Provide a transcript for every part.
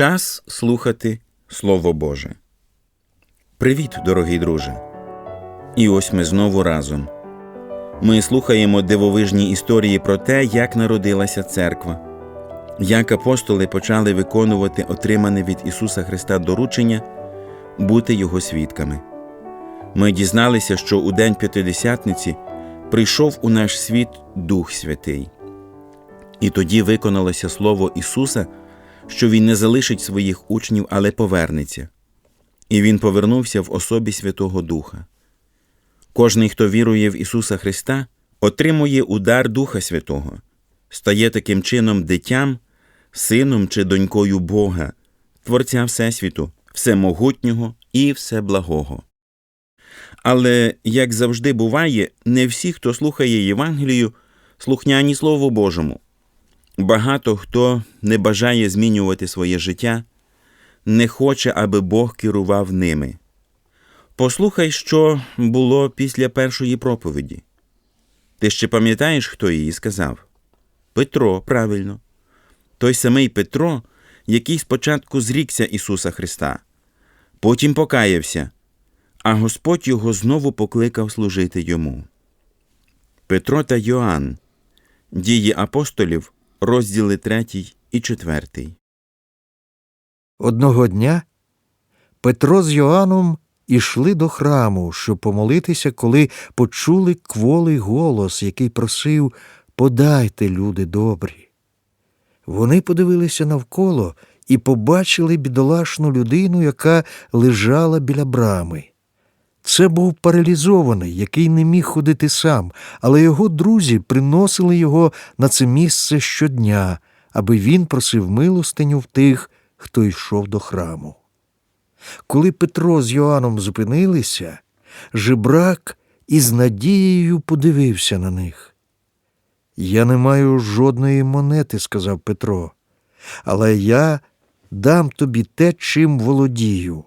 Час слухати Слово Боже. Привіт, дорогий друже. І ось ми знову разом. Ми слухаємо дивовижні історії про те, як народилася церква, як апостоли почали виконувати отримане від Ісуса Христа доручення бути Його свідками. Ми дізналися, що у День П'ятидесятниці прийшов у наш світ Дух Святий. І тоді виконалося слово Ісуса, що Він не залишить своїх учнів, але повернеться. І Він повернувся в особі Святого Духа. Кожний, хто вірує в Ісуса Христа, отримує удар Духа Святого, стає таким чином дитям, сином чи донькою Бога, Творця Всесвіту, Всемогутнього і Всеблагого. Але, як завжди буває, не всі, хто слухає Євангелію, слухняні Слову Божому. Багато хто не бажає змінювати своє життя, не хоче, аби Бог керував ними. Послухай, що було після першої проповіді. Ти ще пам'ятаєш, хто її сказав? Петро, правильно. Той самий Петро, який спочатку зрікся Ісуса Христа, потім покаявся, а Господь його знову покликав служити йому. Петро та Йоанн. Дії апостолів, розділи 3 і 4. Одного дня Петро з Йоанном ішли до храму, щоб помолитися, коли почули кволий голос, який просив Подайте, люди добрі. Вони подивилися навколо і побачили бідолашну людину, яка лежала біля брами. Це був паралізований, який не міг ходити сам, але його друзі приносили його на це місце щодня, аби він просив милостиню в тих, хто йшов до храму. Коли Петро з Йоанном зупинилися, жебрак із надією подивився на них. Я не маю жодної монети, сказав Петро, але я дам тобі те, чим володію.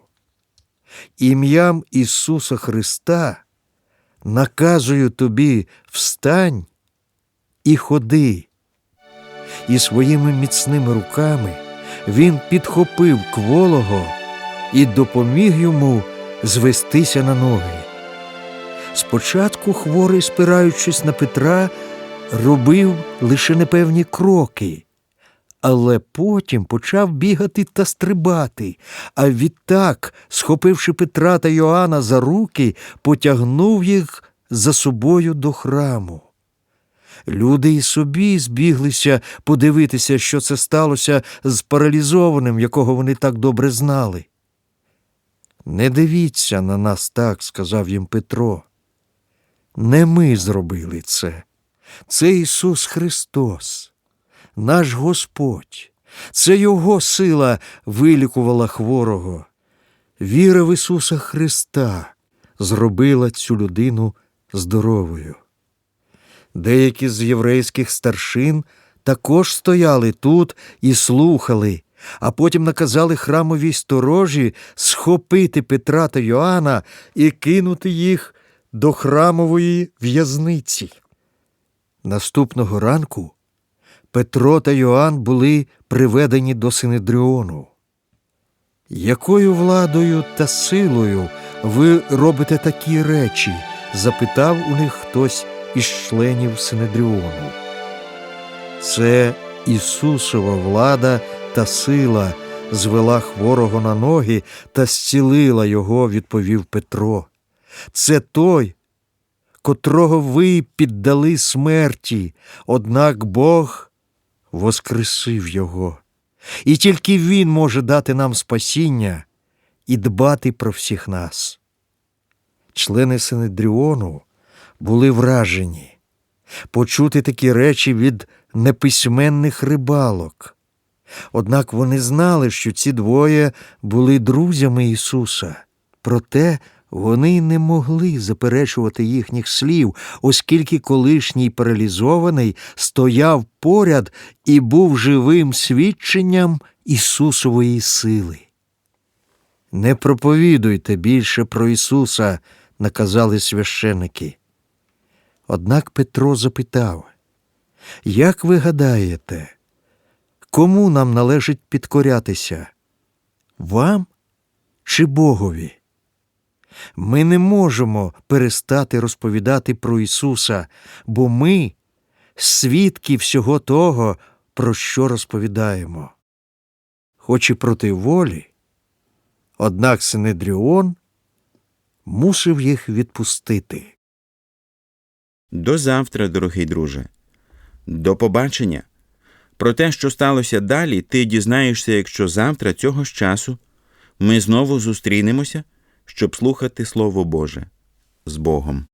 Ім'ям Ісуса Христа наказую тобі встань і ходи. І своїми міцними руками він підхопив кволого і допоміг йому звестися на ноги. Спочатку хворий, спираючись на Петра, робив лише непевні кроки, але потім почав бігати та стрибати, а відтак, схопивши Петра та Йоанна за руки, потягнув їх за собою до храму. Люди і собі збіглися подивитися, що це сталося з паралізованим, якого вони так добре знали. Не дивіться на нас так, сказав їм Петро. Не ми зробили це. Це Ісус Христос, наш Господь. Це Його сила вилікувала хворого. Віра в Ісуса Христа зробила цю людину здоровою. Деякі з єврейських старшин також стояли тут і слухали, а потім наказали храмовій сторожі схопити Петра та Йоанна і кинути їх до храмової в'язниці. Наступного ранку Петро та Йоанн були приведені до Синедріону. Якою владою та силою ви робите такі речі? запитав у них хтось із членів Синедріону. Це Ісусова влада та сила звела хворого на ноги та зцілила його, відповів Петро. Це той, котрого ви піддали смерті, однак Бог воскресив його. І тільки Він може дати нам спасіння і дбати про всіх нас. Члени Синедріону були вражені почути такі речі від неписьменних рибалок. Однак вони знали, що ці двоє були друзями Ісуса, проте вони не могли заперечувати їхніх слів, оскільки колишній паралізований стояв поряд і був живим свідченням Ісусової сили. Не проповідуйте більше про Ісуса, наказали священики. Однак Петро запитав, як ви гадаєте, кому нам належить підкорятися, Вам чи Богові? Ми не можемо перестати розповідати про Ісуса, бо ми свідки всього того, про що розповідаємо. Хоч і проти волі, однак Синедріон мусив їх відпустити. До завтра, дорогий друже. До побачення. Про те, що сталося далі, ти дізнаєшся, якщо завтра цього ж часу ми знову зустрінемося, щоб слухати Слово Боже з Богом.